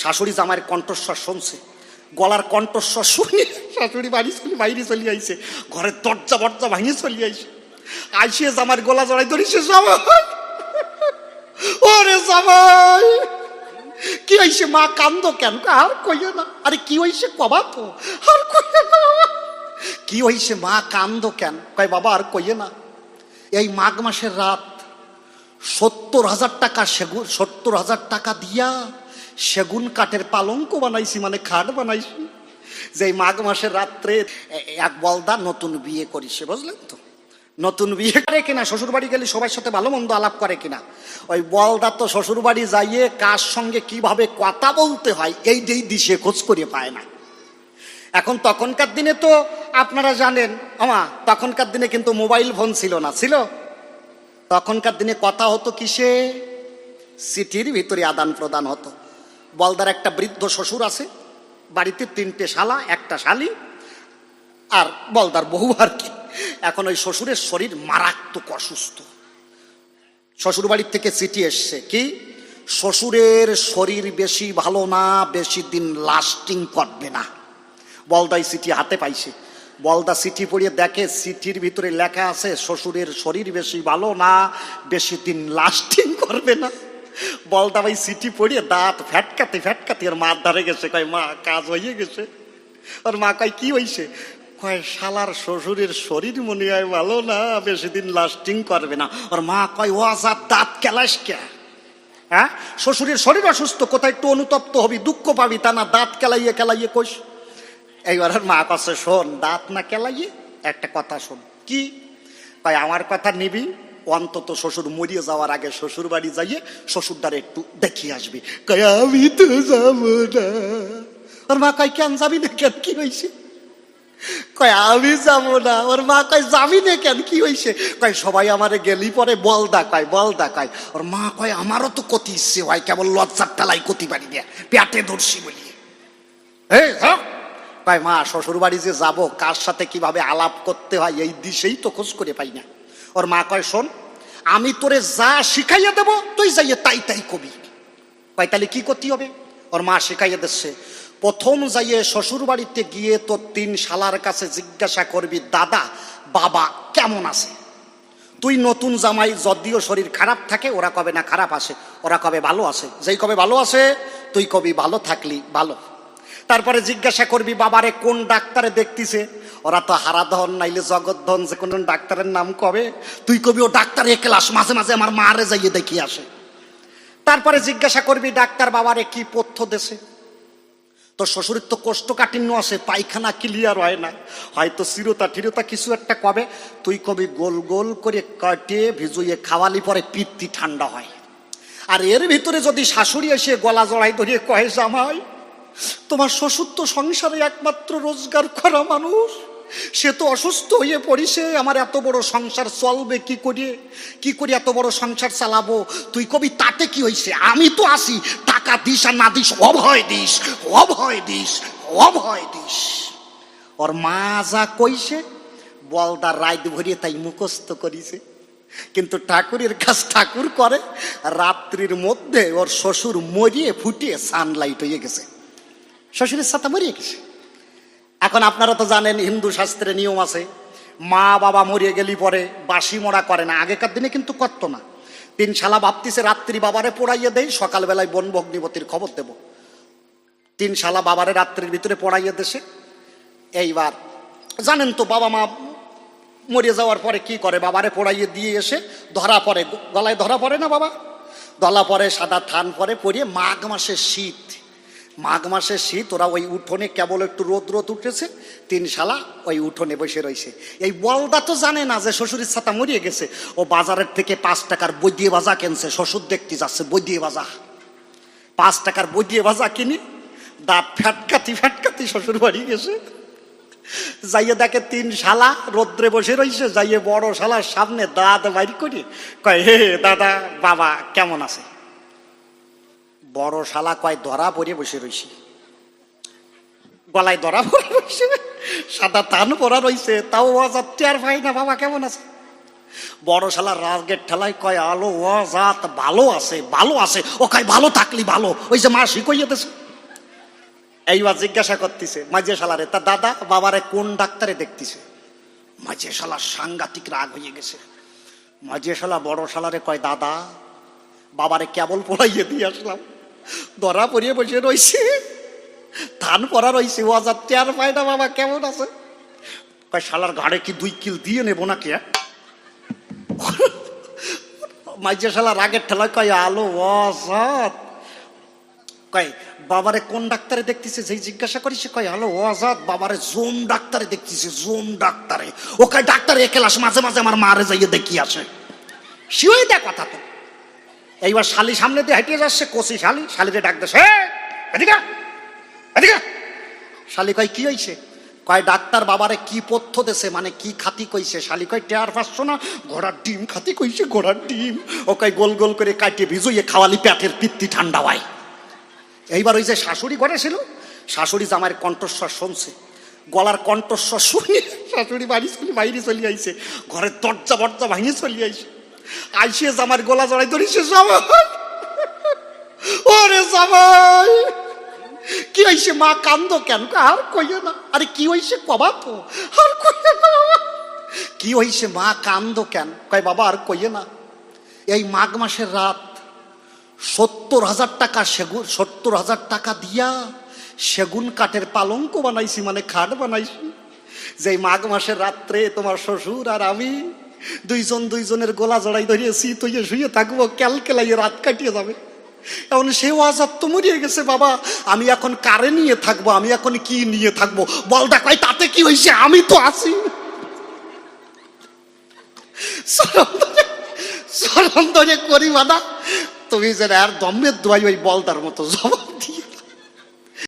শাশুড়ি জামাইয়ের কণ্ঠস্বর শুনছে। গলার কণ্ঠস্বর শুনে শাশুড়ি বাড়ি চলে বাইরে চলে আইছে। ঘরের দরজা বরজা ভাঙিয়ে চলে আইছে। আইসে জামার গলা জড়াই ধরিছে জামাই, ওরে জামাই, কি হইছে মা, কান্দ কেন আর কইয়ে না। আরে কি হইছে কবা তো? আর কইয়ে না। কি হইছে মা, কান্দ কেন? কয় বাবা, আর কইয়ে না। এই মাঘ মাসের রাত সত্তর হাজার টাকা সেগুন সত্তর হাজার টাকা দিয়া সেগুন কাঠের পালঙ্ক বানাইছি মানে খাট বানাইছি। যে মাঘ মাসের রাত্রে এক বলদা নতুন বিয়ে করিছে, বুঝলেন তো? নতুন বিয়ে করে কিনা শ্বশুর বাড়ি গেলে সবার সাথে ভালো মন্দ আলাপ করে কিনা? ওই বলদা তো শ্বশুর বাড়ি যাইয়ে কার সঙ্গে কীভাবে কথা বলতে হয়, এই যেই দিশে খোঁজ করে পায় না। এখন তখনকার দিনে তো আপনারা জানেন, আমা, তখনকার দিনে কিন্তু মোবাইল ফোন ছিল না, ছিল? তখনকার দিনে কথা হতো কিসে? চিঠির ভিতরে আদান প্রদান হতো। বলদার একটা বৃদ্ধ শ্বশুর আছে, বাড়িতে তিনটে শালা, একটা শালি, আর বলদার বহু আর কি। এখন ওই শ্বশুরের শরীর মারাত্মক অসুস্থ। শ্বশুর বাড়ির থেকে চিঠি এসছে কি, শ্বশুরের শরীর বেশি ভালো না, বেশি দিন লাস্টিং করবে না। বলদাই চিঠি হাতে পাইছে। বলদা চিঠি পড়িয়ে দেখে চিঠির ভিতরে লেখা আছে, শ্বশুরের শরীর বেশি ভালো না, বেশি দিন লাস্টিং করবে না। বলদা ভাই সিটি পড়িয়ে দাঁত ফ্যাটকাতে ফ্যাটকাতে ওর মার ধারে গেছে, কয়, মা, কাজ হয়ে গেছে। ওর মা কয়, কি হয়েছে কয়, শালার শ্বশুরের শরীর মনে হয় ভালো না বেশি দিন লাস্টিং করবে না। ওর মা কয়, ও আজাদ, দাঁত কেলাস কে? হ্যাঁ? শ্বশুরের শরীর অসুস্থ, কোথায় একটু অনুতপ্ত হবি, দুঃখ পাবি তা না, দাঁত কেলাইয়ে কেলাইয়ে কইস। এইবার ওর মা কাছে শোন, দাঁত না কেলাইয়ে একটা কথা শোন। কি? তাই আমার কথা নিবি। অন্তত শ্বশুর মরিয়ে যাওয়ার আগে শ্বশুর বাড়ি যাইয়ে শ্বশুর দ্বারে একটু দেখিয়ে আসবি। আমি তো যাব না। ওর মা কয়, কেন যাবি না কেন? কি হয়েছে কয়, আমি যাব না। ওর মা কয়, যাবি না কেন? কি হয়েছে কয়, সবাই আমারে গেলি পরে বল কয় বল কয় ওর মা কয়, আমারও তো কতি ইচ্ছে হয় কেবল লজ্জার ঠালাই কতি পারি না পেটে ধরছি বলি। এই হ্যাঁ? কয়, মা শ্বশুর বাড়ি যে যাব, কার সাথে কীভাবে আলাপ করতে হয়, এই দিশেই তো খোঁজ করে পাই না। ওর মা কয়, শোন, আমি তোরে যা শিখাইয়া দেব, তুই যাইয়ে তাই তাই কবি। কয় তাহলে কি করতে হবে? ওর মা শিখাইয়া দিচ্ছে, প্রথম যাইয়ে শ্বশুর বাড়িতে গিয়ে তোর তিন শালার কাছে জিজ্ঞাসা করবি, দাদা, বাবা কেমন আছে? তুই নতুন জামাই, যদিও শরীর খারাপ থাকে, ওরা কবে না খারাপ আসে, ওরা কবে ভালো আছে যেই কবে ভালো আছে তুই কবি, ভালো থাকলি, ভালো। তারপরে জিজ্ঞাসা করবি, বাবারে, কোন ডাক্তারে দেখতিছে? ওরা তো হারাধন, নাইলে জগদ্ধন, যে কোন ডাক্তারের নাম কবে? তুই কবি, ও ডাক্তার এ ক্লাস, মাঝে মাঝে আমার মারে যাইয়ে দেখি আসে। তারপরে জিজ্ঞাসা করবি, ডাক্তার বাবারে, কি পথ্য দেশে? তোর শ্বশুরের তো কোষ্ঠকাঠিন্য আছে, পায়খানা ক্লিয়ার হয় না। হয়তো চিরতা ঠিরতা কিছু একটা কবে? তুই কবি, গোল গোল করে কাটে, ভিজুয়ে খাওয়ালি, পরে পিত্তি ঠান্ডা হয়। আর এর ভিতরে যদি শাশুড়ি এসে গলা জড়াই ধরিয়ে কয়ে, জামাই তোমার শ্বশুর তো সংসারে একমাত্র রোজগার করা মানুষ। সে তো অসুস্থ হয়ে পড়িছে, আমার এত বড় সংসার চলবে কি করে? কি করে এত বড় সংসার চালাবো? তুই কবি, তাতে কি হয়েছে আমি তো আসি টাকা দিস আর না দিস, অভয় দিস অভয় দিস অভয় দিস। ওর মা যা কইছে, বলদার রাত ভরিয়ে তাই মুখস্থ করিছে। কিন্তু ঠাকুরের কাজ ঠাকুর করে, রাত্রির মধ্যে ওর শ্বশুর মরিয়ে ফুটিয়ে সানলাইট হয়ে গেছে। শ্বশুরের সাথে মরিয়ে গেছে। এখন আপনারা তো জানেন, হিন্দু শাস্ত্রে নিয়ম আছে, মা বাবা মরিয়ে গেলি পরে বাসি মোড়া করে না, আগেকার দিনে কিন্তু করতো না। তিন শালা ভাবতিছে রাত্রি বাবারে পড়াইয়ে দেই সকালবেলায় বন ভগ্নিপতির খবর দেব। তিন শালা বাবারে রাত্রির ভিতরে পড়াইয়ে দেশে। এইবার, জানেন তো বাবা মা মরিয়ে যাওয়ার পরে কি করে? বাবারে পড়াইয়ে দিয়ে এসে ধরা পড়ে, গলায় ধরা পড়ে না বাবা? ধরা পরে সাদা থান পরে পরিয়ে মাঘ মাসের শীত। মাঘ মাসের শীত, ওরা ওই উঠোনে কেবল একটু রোদ রোদ উঠেছে, তিন শালা ওই উঠোনে বসে রয়েছে। এই বলদা তো জানে না যে শ্বশুরের ছাতা মরিয়ে গেছে। ও বাজারের থেকে পাঁচ টাকার বই দিয়ে বাজা কিনছে, শ্বশুর দেখতে যাচ্ছে বই দিয়ে বাজা পাঁচ টাকার বই দিয়ে বাজা কিনি দাঁত ফ্যাটকাতি ফ্যাটকাতি শ্বশুর বাড়ি গেছে। যাইয়ে দেখে তিন শালা রোদ্রে বসে রইছে যাইয়ে বড় শালার সামনে দাঁত বাইর করি কয়, হে দাদা, বাবা কেমন আছে? বড় শালা কয় ধরা পরে বসে রইছি। গলায় ধরা পরে রইছে সাদা তান পরা রইছে, তাও অজাত টের পাই না, বাবা কেমন আছে? বড় শালা রাজগেট ঠেলায় কয়, আলো অজাত, ভালো আছে ভালো আছে। ও কয়, ভালো থাকলি ভালো, ওই যে মা শিকইয়ে দেছে। এইবার জিজ্ঞাসা করতেছে, মাঝে শালারে, তা দাদা বাবারে কোন ডাক্তারে দেখতেছে? মাঝে শালা সাংঘাতিক রাগ হয়ে গেছে। মাঝে শালা বড় শালারে কয়, দাদা, বাবারে কেবল পড়াইয়ে দিয়ে আসলাম। ধরা পড়িয়ে বসে রইছে। ধান পড়া রইছে, ও হাজার চেয়ার পায় না বাবা, কেমন আছে? শালার ঘাড়ে কি দুই কিল দিয়ে নেব নাকি হ্যাঁ? মাঝে শালা রাগের ঠেলায় কয়, আলো অসৎ কয়, বাবারে কোন ডাক্তারে দেখতেছে? যেই জিজ্ঞাসা করিস কয় হ্যালো আজাদ বাবারে জোম ডাক্তারে দেখতেছে, জোম ডাক্তারে। ও কয়, ডাক্তার এ ক্লাস মাঝে মাঝে আমার মারে যাইয়ে দেখি আসে। শিওই দেখ কথা তো। এইবার শালি সামনে দিয়ে হেঁটে যাচ্ছে কষি শালি শালিরে ডাক দেছে এদিকে এদিকে। শালি কয়, কি হয়েছে কয়, ডাক্তার বাবারে কি পথ্য দেছে মানে কি খাতি কইছে? শালি কয়, টেয়ার পাচ্ছ না, ঘোড়ার ডিম খাতি কইছে, ঘোড়ার ডিম। ও কয়, গোল গোল করে কাটিয়ে ভিজুইয়ে খাওয়ালি পেটের পিত্তি ঠান্ডা হয় এইবার ওই যে শাশুড়ি ঘরে ছিল, শাশুড়ি জামাইয়ের কণ্ঠস্বর শুনছে। গলার কণ্ঠস্বর শুনে শাশুড়ি বাড়ি চলে বাইরে চলে ঘরের দরজা বরজা ভাঙিয়ে চলে আইসে জামার গলা জড়াই ধরিছে ওরে কি হয়েছে মা কান্দ কেন আর না। আরে কি হয়েছে আর না। কি হয়েছে মা কান্দ কেন? কয় বাবা, আর না। এই মাঘ মাসের রাত সত্তর হাজার টাকা সেগুন, সত্তর হাজার টাকা দিয়া সেগুন কাঠের পালঙ্ক বানাইছি মানে খাট বানাইছি। যে মাঘ মাসের রাত্রে তোমার শ্বশুর আর আমি দুইজন দুইজনের গোলা জড়াই ধরিয়েছি তুই শুয়ে থাকব, ক্যালকেলাইয়ে রাত কাটিয়ে যাবে। এখন সেও আজাদ তো মরিয়ে গেছে, বাবা। আমি এখন কারে নিয়ে থাকব, আমি এখন কি নিয়ে থাকব? বল দেখাই তাতে কি হয়েছে আমি তো আছি। ধরে করি বাদা তুমি যেন আর দমের দোয়াই ওই বলদার মতো জবাব দিয়ে